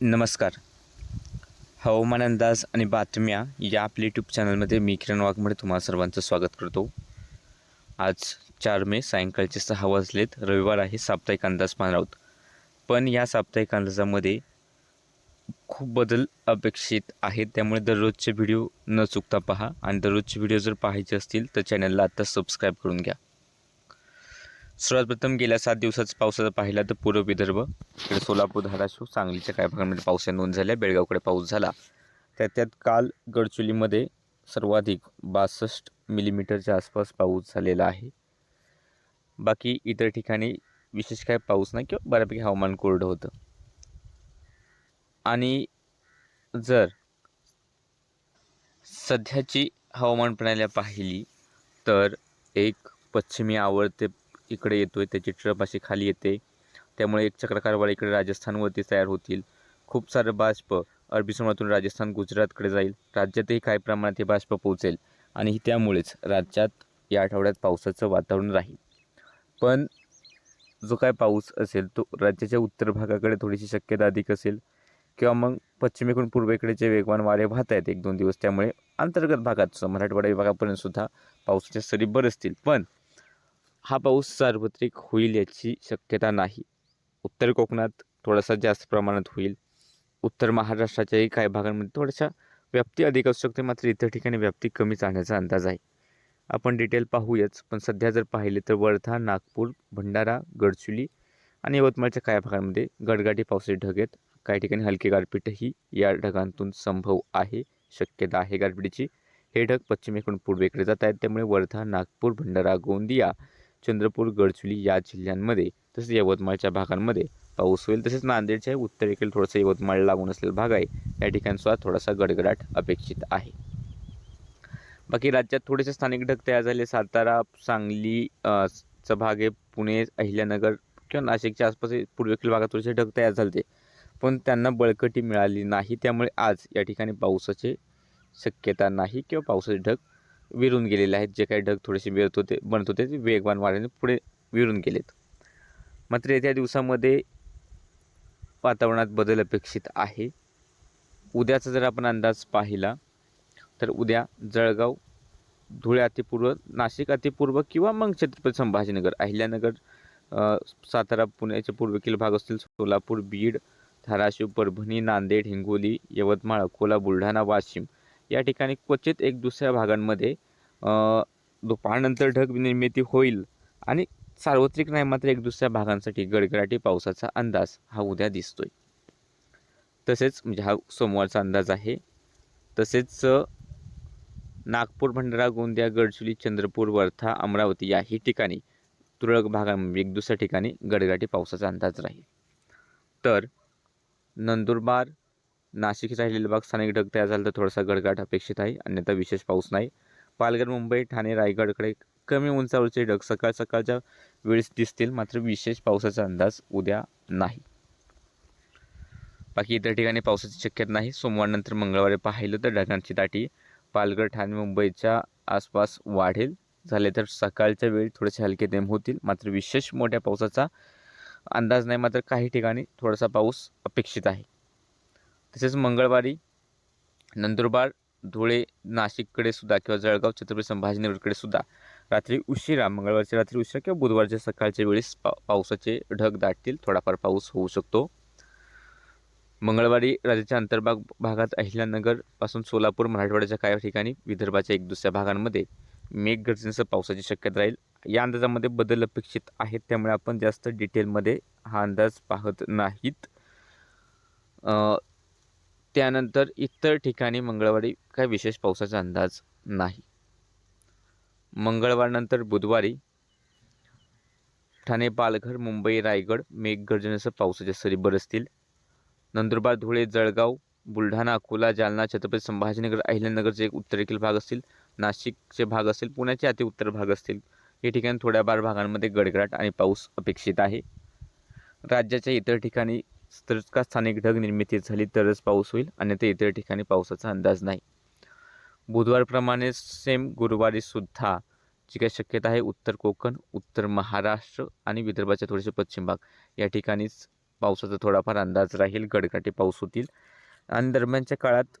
नमस्कार. हवामान अंदाज आणि बातम्या या आपल्या यूट्यूब चॅनलमध्ये मी किरण वाघमडे तुम्हाला सर्वांचं स्वागत करतो. आज चार मे सायंकाळचे सहा वाजलेत. रविवार आहे साप्ताहिक अंदाज पाहणार आहोत. पण या साप्ताहिक अंदाजामध्ये खूप बदल अपेक्षित आहेत. त्यामुळे दररोजचे व्हिडिओ न चुकता पहा. आणि दररोजचे व्हिडिओ जर पाहायचे असतील तर चॅनलला आत्ता सबस्क्राईब करून घ्या. सर्वात प्रथम गेल्या सात दिवसाचा पावसाचा पाहिला तर पूर्व विदर्भ. इकडे सोलापूर धाराशिव सांगलीच्या काही भागांमध्ये म्हणजे पावसाच्या नोंद झाल्या बेळगावकडे पाऊस झाला. त्यात त्यात काल गडचुलीमध्ये सर्वाधिक बासष्ट मिलीमीटरच्या आसपास पाऊस झालेला आहे. बाकी इतर ठिकाणी विशेष काय पाऊस नाही किंवा बऱ्यापैकी हवामान कोरडं होतं. आणि जर सध्याची हवामान प्रणाली पाहिली तर एक पश्चिमी आवर्ते इकडे येतो आहे त्याची ट्रप अशी खाली येते. त्यामुळे एक चक्रकारवाळ इकडे राजस्थानवरती तयार होतील. खूप सारं बाष्प अरबी समुद्रातून राजस्थान गुजरातकडे जाईल. राज्यातही काही प्रमाणात हे बाष्प पोहोचेल आणि त्यामुळेच राज्यात या आठवड्यात पावसाचं वातावरण राहील. पण जो काय पाऊस असेल तो राज्याच्या उत्तर भागाकडे थोडीशी शक्यता अधिक असेल किंवा मग पश्चिमेकडून पूर्वेकडे जे वेगवान वारे वाहत आहेत एक दोन दिवस. त्यामुळे अंतर्गत भागात मराठवाडा विभागापर्यंतसुद्धा पावसाच्या सरी बरसतील. पण हा पाऊस सार्वत्रिक होईल याची शक्यता नाही. उत्तर कोकणात थोडासा जास्त प्रमाणात होईल. उत्तर महाराष्ट्राच्याही काही भागांमध्ये थोड्याशा व्याप्ती अधिक असू शकते मात्र इतर ठिकाणी व्याप्ती कमी जाण्याचा अंदाज आहे. आपण डिटेल पाहूयाच पण सध्या जर पाहिले तर वर्धा नागपूर भंडारा गडचुली आणि यवतमाळच्या काही भागांमध्ये गडगाटी पावसाचे ढग आहेत. काही ठिकाणी हलकी गारपीटही या ढगांतून संभव आहे शक्यता आहे गारपिटीची. हे ढग पश्चिमेकडून पूर्वेकडे जात आहेत त्यामुळे वर्धा नागपूर भंडारा गोंदिया चंद्रपूर गडचिरोली या जिल्ह्यांमध्ये तसेच यवतमाळच्या भागांमध्ये पाऊस होईल. तसेच नांदेडच्या उत्तरेकडील थोडंसं यवतमाळ लागून असलेला भाग आहे. या ठिकाणीसुद्धा थोडासा गडगडाट अपेक्षित आहे. बाकी राज्यात थोडेसे स्थानिक ढग तयार झाले. सातारा सांगली चा भाग आहे पुणे अहिल्यानगर किंवा नाशिकच्या आसपास पूर्वेकडील भागात थोडेसे ढग तयार झाले पण त्यांना बळकटी मिळाली नाही. त्यामुळे आज या ठिकाणी पावसाची शक्यता नाही किंवा पावसाचे ढग विरून गेलेले आहेत. जे काही ढग थोडेसे विरत होते बनत होते ते वेगवान वाऱ्याने पुढे विरून गेलेत. मात्र येत्या दिवसामध्ये वातावरणात बदल अपेक्षित आहे. उद्याचा जर आपण अंदाज पाहिला तर उद्या जळगाव धुळे अतिपूर्व नाशिक अतिपूर्व किंवा मग छत्रपती संभाजीनगर अहिल्यानगर सातारा पुण्याचे पूर्वेकील भाग असतील सोलापूर बीड धाराशिव परभणी नांदेड हिंगोली यवतमाळ अकोला बुलढाणा वाशिम या ठिकाणी क्वचित एक दुसऱ्या भागांमध्ये दुपारनंतर ढग निर्मिती होईल आणि सार्वत्रिक नाही मात्र एक दुसऱ्या भागांसाठी गडगडाटी पावसाचा अंदाज हा उद्या दिसतोय. तसेच म्हणजे हा सोमवारचा अंदाज आहे. तसेच नागपूर भंडारा गोंदिया गडचिरोली चंद्रपूर वर्धा अमरावती याही ठिकाणी तुरळक भागांमध्ये एक दुसऱ्या ठिकाणी गडगडाटी पावसाचा अंदाज राहील. तर नंदुरबार नाशिकचा राहिलेले भाग स्थानिक ढग तयार झाला तर थोडासा गडगाट अपेक्षित आहे अन्यथा विशेष पाऊस नाही. पालघर मुंबई ठाणे रायगडकडे कमी उंचावरचे ढग सकाळ सकाळच्या वेळेस दिसतील मात्र विशेष पावसाचा अंदाज उद्या नाही. बाकी इतर ठिकाणी पावसाची शक्यता नाही. सोमवारनंतर मंगळवारी पाहिलं तर ढगांची दाटी. पालघर ठाणे मुंबईच्या आसपास वाढेल. झाले तर सकाळच्या वेळी थोडेसे हलके नेम होतील मात्र विशेष मोठ्या पावसाचा अंदाज नाही मात्र काही ठिकाणी थोडासा पाऊस अपेक्षित आहे. तसेच मंगळवारी नंदुरबार धुळे नाशिककडे सुद्धा किंवा जळगाव छत्रपती संभाजीनगरकडे सुद्धा रात्री उशिरा मंगळवारच्या रात्री उशिरा किंवा बुधवारच्या सकाळच्या वेळेस पा पावसाचे ढग दाटतील. थोडाफार पाऊस होऊ शकतो. मंगळवारी राज्याच्या अंतर्भाग भागात अहिल्यानगरपासून सोलापूर मराठवाड्याच्या काही ठिकाणी विदर्भाच्या एक दुसऱ्या भागांमध्ये मेघगर्जनेसह पावसाची शक्यता राहील. या अंदाजामध्ये बदल अपेक्षित आहेत त्यामुळे आपण जास्त डिटेलमध्ये हा अंदाज पाहत नाहीत. त्यानंतर इतर ठिकाणी मंगळवारी काय विशेष पावसाचा अंदाज नाही. मंगळवारनंतर बुधवारी ठाणे पालघर मुंबई रायगड मेघगर्जनेसह पावसाच्या सरी बरसतील. नंदुरबार धुळे जळगाव बुलढाणा अकोला जालना छत्रपती संभाजीनगर अहिल्यानगरचे एक उत्तरेकडील भाग असतील. नाशिकचे भाग असतील पुण्याचे अति उत्तर भाग असतील. या ठिकाणी थोड्याफार भागांमध्ये गडगडाट आणि पाऊस अपेक्षित आहे. राज्याच्या इतर ठिकाणी तर का स्थानिक ढग निर्मिती झाली तरच पाऊस होईल अन्यथा इतर ठिकाणी पावसाचा अंदाज नाही. बुधवारप्रमाणे सेम गुरुवारीसुद्धा जी काही शक्यता आहे उत्तर कोकण उत्तर महाराष्ट्र आणि विदर्भाच्या थोडेसे पश्चिम भाग या ठिकाणीच पावसाचा थोडाफार अंदाज राहील गडकाटे पाऊस होतील. आणि दरम्यानच्या काळात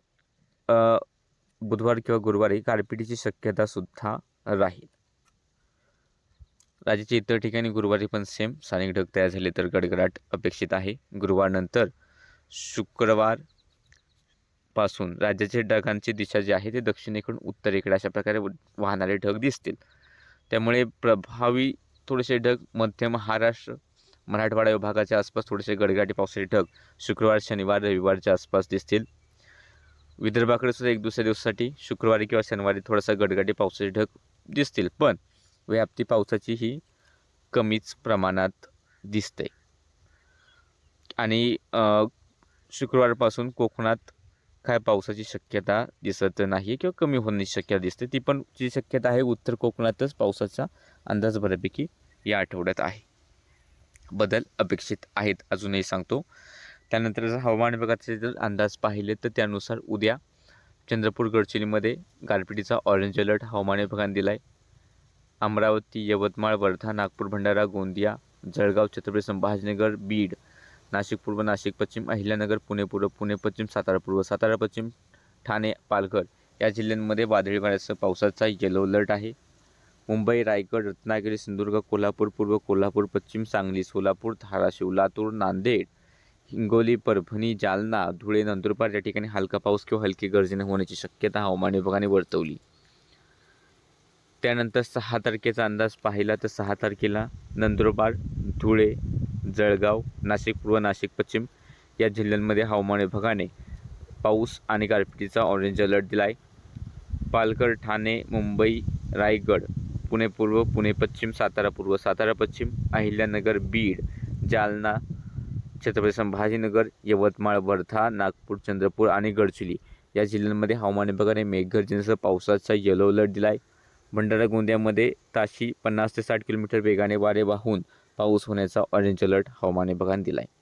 बुधवार किंवा गुरुवारी गारपिटीची शक्यतासुद्धा राहील. राज्याच्या इतर ठिकाणी गुरुवारी पण सेम स्थानिक ढग तयार झाले तर गडगडाट अपेक्षित आहे. गुरुवारनंतर शुक्रवारपासून राज्याचे ढगांची दिशा जी आहे ते दक्षिणेकडून उत्तरेकडे अशा प्रकारे वाहणारे ढग दिसतील. त्यामुळे प्रभावी थोडेसे ढग मध्य महाराष्ट्र मराठवाडा विभागाच्या आसपास थोडेसे गडगाटी पावसाचे ढग शुक्रवार शनिवार रविवारच्या आसपास दिसतील. विदर्भाकडे सुद्धा एक दुसऱ्या दिवसासाठी शुक्रवारी किंवा शनिवारी थोडासा गडगाटी पावसाचे ढग दिसतील. पण व्याप्ती पावसाची ही कमीच प्रमाणात दिसते. आणि शुक्रवारपासून कोकणात काय पावसाची शक्यता दिसत नाही किंवा कमी होण्याची शक्यता दिसते ती पण जी शक्यता आहे उत्तर कोकणातच पावसाचा अंदाज बऱ्यापैकी या आठवड्यात आहे. बदल अपेक्षित आहेत अजूनही सांगतो. त्यानंतर जर हवामान विभागाचे जर अंदाज पाहिले तर त्यानुसार उद्या चंद्रपूर गडचिलीमध्ये गारपिटीचा ऑरेंज अलर्ट हवामान विभागाने दिला आहे अमरावती यवतमाळ वर्धा नागपूर भंडारा गोंदिया जळगाव छत्रपती संभाजीनगर बीड नाशिक पूर्व नाशिक पश्चिम अहिल्यानगर पुणे पूर्व पुणे पश्चिम सातारा पूर्व सातारा पश्चिम ठाणे पालघर या जिल्ह्यांमध्ये वादळी वाऱ्यासह पावसाचा येलो अलर्ट आहे. मुंबई रायगड रत्नागिरी सिंधुदुर्ग कोल्हापूर पूर्व कोल्हापूर पश्चिम सांगली सोलापूर धाराशिव लातूर नांदेड हिंगोली परभणी जालना धुळे नंदुरबार या ठिकाणी हलका पाऊस किंवा हलकी गर्जने होण्याची शक्यता हवामान विभागाने वर्तवली. त्यानंतर सहा तारखेचा अंदाज पाहिला तर सहा तारखेला नंदुरबार धुळे जळगाव नाशिक पूर्व नाशिक पश्चिम या जिल्ह्यांमध्ये हवामान विभागाने पाऊस आणि गारपिटीचा ऑरेंज अलर्ट दिला आहे पालघर ठाणे मुंबई रायगड पुणे पूर्व पुणे पश्चिम सातारा पूर्व सातारा पश्चिम अहिल्यानगर बीड जालना छत्रपती संभाजीनगर यवतमाळ वर्धा नागपूर चंद्रपूर आणि गडचिरोली या जिल्ह्यांमध्ये हवामान विभागाने मेघगर्जनेसह पावसाचा येलो अलर्ट दिला आहे भंडारा गोंदियामध्ये ताशी पन्नास ते साठ किलोमीटर वेगाने वारे वाहून पाऊस होण्याचा ऑरेंज अलर्ट हवामान विभागाने दिला आहे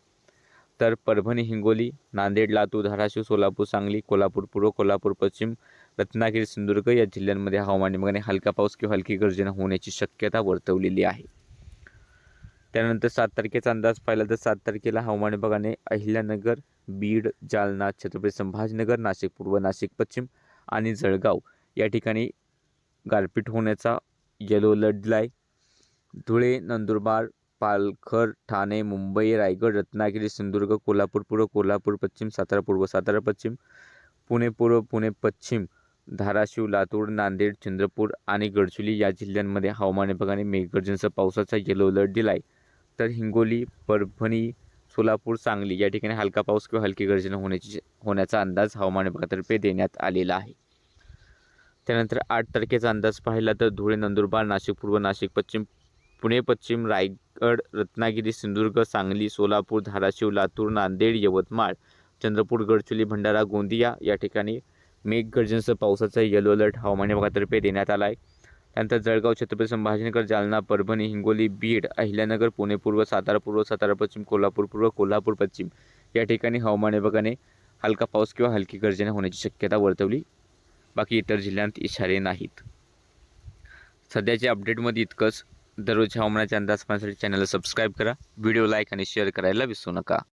तर परभणी हिंगोली नांदेड लातूर धाराशिव सोलापूर सांगली कोल्हापूर पूर्व कोल्हापूर पश्चिम रत्नागिरी सिंधुदुर्ग या जिल्ह्यांमध्ये हवामान विभागाने हलका पाऊस किंवा हलकी गर्जना होण्याची शक्यता वर्तवलेली आहे. त्यानंतर सात तारखेचा अंदाज पाहिला तर सात तारखेला हवामान विभागाने अहिल्यानगर बीड जालना छत्रपती संभाजीनगर नाशिक पूर्व नाशिक पश्चिम आणि जळगाव या ठिकाणी गारपीट होण्याचा येलो लढलाय धुळे नंदुरबार पालघर ठाणे मुंबई रायगड रत्नागिरी सिंधुदुर्ग कोल्हापूर पूर्व कोल्हापूर पश्चिम सातारा पूर्व सातारा पश्चिम पुणे पूर्व पुणे पश्चिम धाराशिव लातूर नांदेड चंद्रपूर आणि गडचिरोली या जिल्ह्यांमध्ये हवामान विभागाने मेघगर्जनेसह पावसाचा येलो अलर्ट दिला आहे तर हिंगोली परभणी सोलापूर सांगली या ठिकाणी हलका पाऊस किंवा हलकी गर्जना होण्याची होण्याचा अंदाज हवामान विभागातर्फे देण्यात आलेला आहे. त्यानंतर आठ तारखेचा अंदाज पाहिला तर धुळे नंदुरबार नाशिक पूर्व नाशिक पश्चिम पुणे पश्चिम रायगड रत्नागिरी सिंधुदुर्ग सांगली सोलापूर धाराशिव लातूर नांदेड यवतमाळ चंद्रपूर गडचिरोली भंडारा गोंदिया या ठिकाणी मेघगर्जनसह पावसाचा येलो अलर्ट हवामान विभागातर्फे देण्यात आला आहे त्यानंतर जळगाव छत्रपती संभाजीनगर जालना परभणी हिंगोली बीड अहिल्यानगर पुणे पूर्व सातारा पूर्व सातारा पश्चिम कोल्हापूर पूर्व कोल्हापूर पश्चिम या ठिकाणी हवामान विभागाने हलका पाऊस किंवा हलकी गर्जना होण्याची शक्यता वर्तवली बाकी इतर जिल्ह्यांत इशारे नाहीत. सध्याच्या अपडेटमध्ये इतकंच. दररोज हवामानाच्या अंदाज पाहण्यासाठी चॅनलला सबस्क्राईब करा. व्हिडिओ लाईक आणि शेअर करायला विसरू नका.